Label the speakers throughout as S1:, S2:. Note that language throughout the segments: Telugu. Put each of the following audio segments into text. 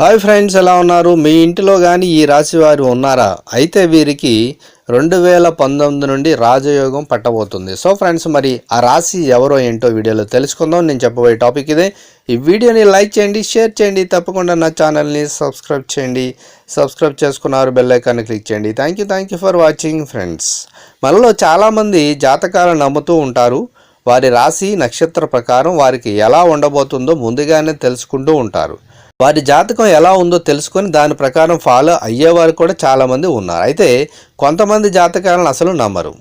S1: హాయ్ ఫ్రెండ్స్ ఎలా ఉన్నారు? మీ ఇంటిలో కానీ ఈ రాశి వారు ఉన్నారా? అయితే వీరికి రెండు వేల పంతొమ్మిది నుండి రాజయోగం పట్టబోతుంది. సో ఫ్రెండ్స్ మరి ఆ రాశి ఎవరో ఏంటో వీడియోలో తెలుసుకుందాం. నేను చెప్పబోయే టాపిక్ ఇదే. ఈ వీడియోని లైక్ చేయండి షేర్ చేయండి. తప్పకుండా నా ఛానల్ని సబ్స్క్రైబ్ చేయండి. సబ్స్క్రైబ్ చేసుకున్నారు బెల్ ఐకాన్ని క్లిక్ చేయండి. Thank you thank you for watching friends. మనలో చాలామంది జాతకాలు నమ్ముతూ ఉంటారు. వారి రాశి నక్షత్ర ప్రకారం వారికి ఎలా ఉండబోతుందో ముందుగానే తెలుసుకుంటూ ఉంటారు. వారి జాతకం ఎలా ఉందో తెలుసుకొని దాని ప్రకారం ఫాలో అయ్యేవారు కూడా చాలామంది ఉన్నారు. అయితే కొంతమంది జాతకాలను అసలు నమ్మరు.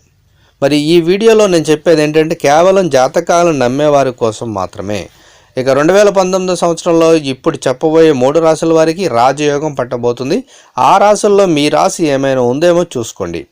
S1: మరి ఈ వీడియోలో నేను చెప్పేది ఏంటంటే కేవలం జాతకాలను నమ్మేవారి కోసం మాత్రమే. ఇక రెండు వేల పంతొమ్మిదో సంవత్సరంలో ఇప్పుడు చెప్పబోయే మూడు రాసుల వారికి రాజయోగం పట్టబోతుంది. ఆ రాసుల్లో మీ రాశి ఏమైనా ఉందేమో చూసుకోండి.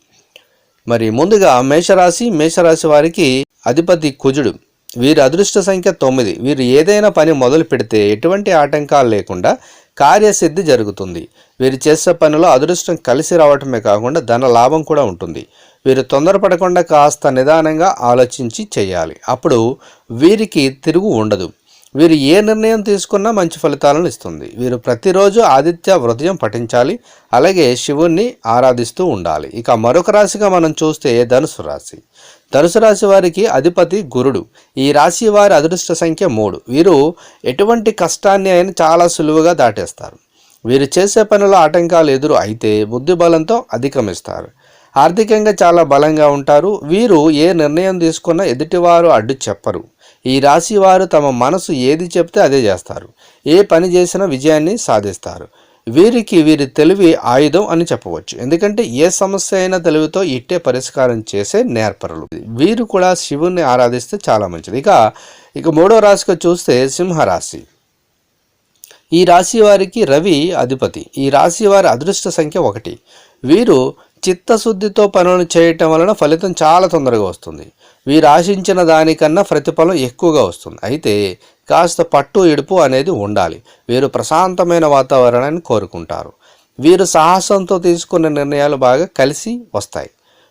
S1: మరి ముందుగా మేషరాశి మేషరాశి వారికి అధిపతి కుజుడు. వీరి అదృష్ట సంఖ్య తొమ్మిది. వీరు ఏదైనా పని మొదలు పెడితే ఎటువంటి ఆటంకాలు లేకుండా కార్యసిద్ధి జరుగుతుంది. వీరు చేసే పనిలో అదృష్టం కలిసి రావటమే కాకుండా ధన లాభం కూడా ఉంటుంది. వీరు తొందరపడకుండా కాస్త నిదానంగా ఆలోచించి చేయాలి. అప్పుడు వీరికి తిరుగు ఉండదు. వీరు ఏ నిర్ణయం తీసుకున్నా మంచి ఫలితాలను ఇస్తుంది. వీరు ప్రతిరోజు ఆదిత్య వృదయం పఠించాలి. అలాగే శివుణ్ణి ఆరాధిస్తూ ఉండాలి. ఇక మరొక రాశిగా మనం చూస్తే ధనుసు రాశి. ధనుసు రాశి వారికి అధిపతి గురుడు. ఈ రాశి వారి అదృష్ట సంఖ్య మూడు. వీరు ఎటువంటి కష్టాన్ని అయినా చాలా సులువుగా దాటేస్తారు. వీరు చేసే పనిలో ఆటంకాలు ఎదురు అయితే బుద్ధి బలంతో అధిగమిస్తారు. ఆర్థికంగా చాలా బలంగా ఉంటారు. వీరు ఏ నిర్ణయం తీసుకున్నా ఎదుటివారు అడ్డు చెప్పరు. ఈ రాశి వారు తమ మనసు ఏది చెప్తే అదే చేస్తారు. ఏ పని చేసినా విజయాన్ని సాధిస్తారు. వీరికి వీరి తెలివి ఆయుధం అని చెప్పవచ్చు. ఎందుకంటే ఏ సమస్య అయినా తెలివితో ఇట్టే పరిష్కారం చేసే నేర్పరులు. వీరు కూడా శివుణ్ణి ఆరాధిస్తే చాలా మంచిది. ఇక ఇక మూడో రాశిగా చూస్తే సింహరాశి. ఈ రాశి వారికి రవి అధిపతి. ఈ రాశి వారి అదృష్ట సంఖ్య ఒకటి. వీరు చిత్తశుద్ధితో పనులు చేయటం వలన ఫలితం చాలా తొందరగా వస్తుంది. వీరు ఆశించిన దానికన్నా ప్రతిఫలం ఎక్కువగా వస్తుంది. అయితే కాస్త పట్టు ఇడుపు అనేది ఉండాలి. వీరు ప్రశాంతమైన వాతావరణాన్ని కోరుకుంటారు. వీరు సాహసంతో తీసుకున్న నిర్ణయాలు బాగా కలిసి వస్తాయి.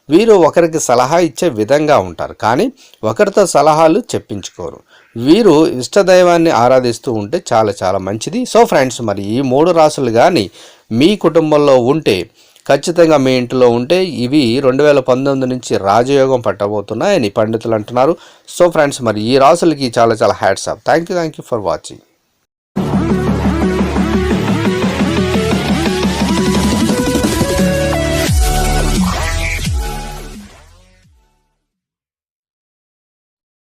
S1: వీరు ఒకరికి సలహా ఇచ్చే విధంగా ఉంటారు. కానీ ఒకరితో సలహాలు చెప్పించుకోరు. వీరు ఇష్టదైవాన్ని ఆరాధిస్తూ ఉంటే చాలా చాలా మంచిది. సో ఫ్రెండ్స్ మరి ఈ మూడు రాసులు కానీ మీ కుటుంబంలో ఉంటే ఖచ్చితంగా మీ ఇంట్లో ఉంటే ఇవి రెండు వేల పంతొమ్మిది నుంచి రాజయోగం పట్టబోతున్నాయని పండితులు అంటున్నారు. సో ఫ్రెండ్స్ మరి ఈ రాసులకి చాలా చాలా hats off thank you thank you for watching